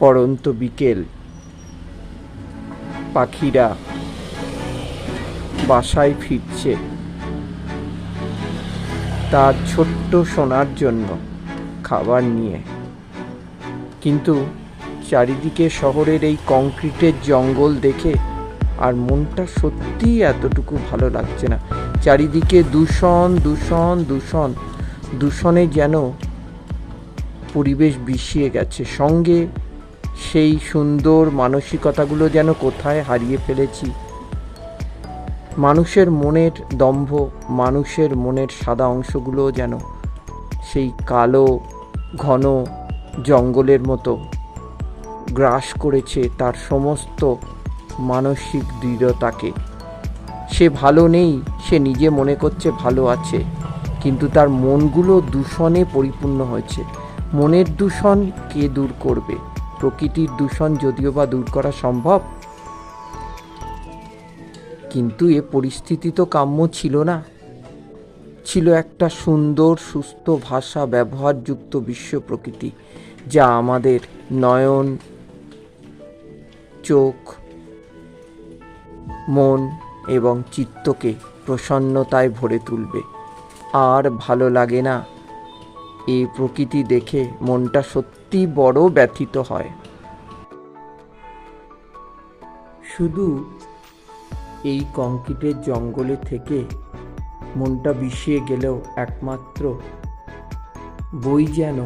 পরন্ত বিকেল। পাখিরা বাসায় ফিরছে। তার ছোট্ট সোনার জন্য খাবার নিয়ে। কিন্তু চারিদিকে শহরের এই কংক্রিটের জঙ্গল দেখে আর মনটা সত্যিই এতটুকু ভালো লাগছে না। চারিদিকে দূষণ দূষণ দূষণ, দূষণে যেন পরিবেশ বিষিয়ে গেছে। সঙ্গে সেই সুন্দর মানসিকতাগুলো যেন কোথায় হারিয়ে ফেলেছি। মানুষের মনের দম্ভ, মানুষের মনের সাদা অংশগুলো যেন সেই কালো, ঘন জঙ্গলের মতো গ্রাস করেছে তার সমস্ত মানসিক দৃঢ়তাকে। সে ভালো নেই, সে নিজে মনে করছে ভালো আছে, কিন্তু তার মনগুলো দূষণে পরিপূর্ণ হয়েছে। মনের দূষণ কে দূর করবে? প্রকৃতির দূষণ যদিও বা দূর করা সম্ভব, কিন্তু এ পরিস্থিতি তো কাম্য ছিল না। ছিল একটা সুন্দর, সুস্থ ভাষা ব্যবহারযুক্ত বিশ্ব প্রকৃতি, যা আমাদের নয়ন, চোখ, মন এবং চিত্তকে প্রসন্নতায় ভরে তুলবে। আর ভালো লাগে না। এই প্রকৃতি দেখে মনটা সত্যি বড় ব্যথিত হয়। শুধু এই কংক্রিটের জঙ্গলে থেকে মনটা বিষিয়ে গেলেও একমাত্র বই যেন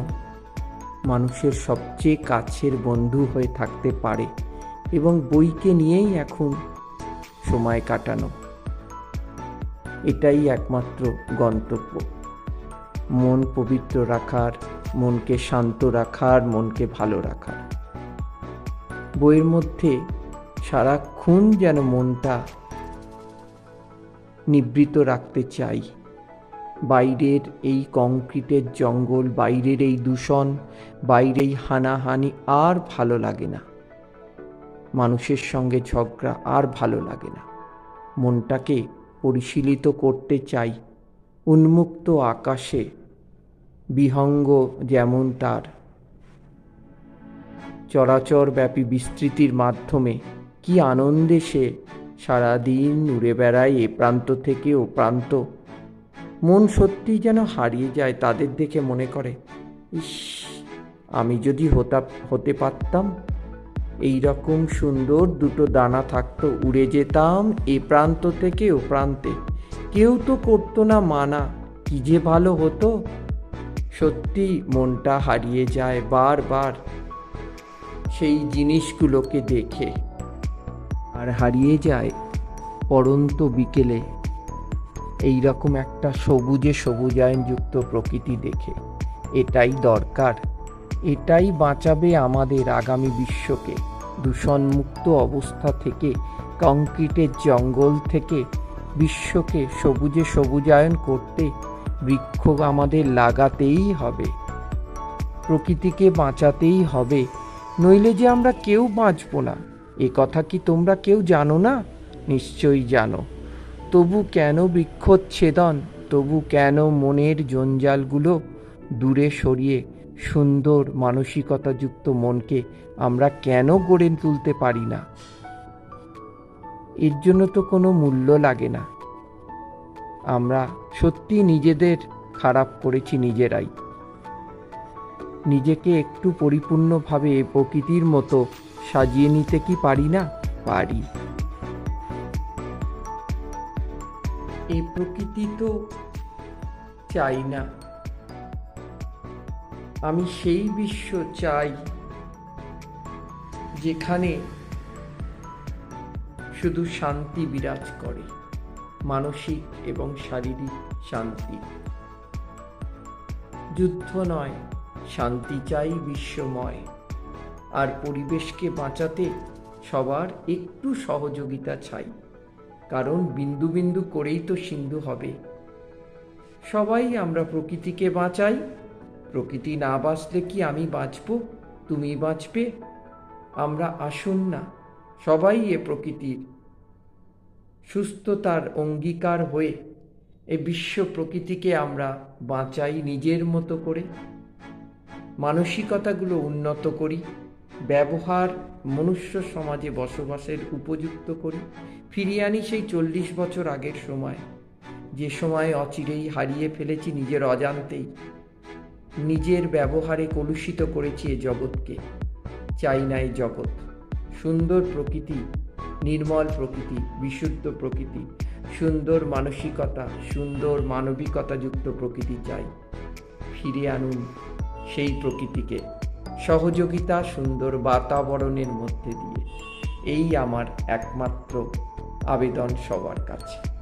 মানুষের সবচেয়ে কাছের বন্ধু হয়ে থাকতে পারে এবং বইকে নিয়েই এখন সময় কাটানো। এটাই একমাত্র গন্তব্য। মন পবিত্র রাখার মনকে শান্ত রাখার, মনকে ভালো রাখার। বইয়ের মধ্যে সারাক্ষণ যেন মনটা নিবৃত রাখতে চাই। বাইরের এই কংক্রিটের জঙ্গল, বাইরের এই দূষণ বাইরেই হানাহানি আর ভালো লাগে না। মানুষের সঙ্গে ঝগড়া আর ভালো লাগে না। মনটাকে পরিশীলিত করতে চাই। উন্মুক্ত আকাশে বিহঙ্গ যেমন তার। চরাচর ব্যাপী বিস্তৃতির মাধ্যমে কি আনন্দে সে সারাদিন উড়ে বেড়ায় এ প্রান্ত থেকে ও প্রান্ত। মন সত্যি যেন হারিয়ে যায় তাদের দেখে মনে করে, ইস, আমি যদি হতা, হতে পারতাম, এই রকম সুন্দর দুটো দানা থাকতো, উড়ে যেতাম এ প্রান্ত থেকে ও প্রান্তে। কেউ তো করতো না মানা, কি যে ভালো হতো সত্যি মনটা হারিয়ে যায় বারবার সেই জিনিসগুলোকে দেখে। আর হারিয়ে যায় পড়ন্ত বিকেলে এই রকম একটা সবুজে সবুজায়নযুক্ত প্রকৃতি দেখে। এটাই দরকার। এটাই বাঁচাবে আমাদের আগামী বিশ্বকে। দূষণমুক্ত অবস্থা থেকে, কংক্রিটের জঙ্গল থেকে, বিশ্বকে সবুজে সবুজায়ন করতে বৃক্ষ আমাদের লাগাতেই হবে। প্রকৃতিকে বাঁচাতেই হবে। নইলে যে আমরা কেউ বাঁচব না। এ কথা কি তোমরা কেউ জানো না? নিশ্চয়ই জানো। তবু কেন বৃক্ষচ্ছেদন? তবু কেন মনের জঞ্জালগুলো দূরে সরিয়ে সুন্দর মানসিকতাযুক্ত মনকে আমরা কেন গড়ে তুলতে পারি না? এর জন্য তো কোনো মূল্য লাগে না। আমরা সত্যি নিজেদের খারাপ করেছি নিজেরাই। নিজেকে একটু পরিপূর্ণভাবে প্রকৃতির মতো সাজিয়ে নিতে কি পারি না? পারি। এই প্রকৃতি তো চাই না। আমি সেই বিশ্ব চাই যেখানে শুধু শান্তি বিরাজ করে। মানসিক এবং শারীরিক শান্তি। যুদ্ধ নয়, শান্তি চাই বিশ্বময়। আর পরিবেশকে বাঁচাতে সবার একটু সহযোগিতা চাই। কারণ বিন্দু বিন্দু করেই তো সিন্ধু হবে। সবাই আমরা প্রকৃতিকে বাঁচাই। প্রকৃতি না বাঁচলে কি আমি বাঁচব? তুমি বাঁচবে, আমরা আসুন না। সবাই এ প্রকৃতির সুস্থতার অঙ্গীকার হয়ে এ বিশ্ব প্রকৃতিকে আমরা বাঁচাই নিজের মতো করে। মানসিকতাগুলো উন্নত করি, ব্যবহার মনুষ্য সমাজে বসবাসের উপযুক্ত করি। ফিরিয়ে আনি সেই চল্লিশ বছর আগের সময়। যে সময় অচিরেই হারিয়ে ফেলেছি নিজের অজান্তেই। নিজের ব্যবহারে কলুষিত করেছি এ জগৎকে। চাই না এই জগৎ। সুন্দর প্রকৃতি নির্মল প্রকৃতি, বিশুদ্ধ প্রকৃতি, সুন্দর মানসিকতা, সুন্দর মানবিকতাযুক্ত প্রকৃতি চাই। ফিরে আনুন সেই প্রকৃতিকে, সহযোগিতা সুন্দর বাতাবরণের মধ্যে দিয়ে। এই আমার একমাত্র আবেদন সবার কাছে।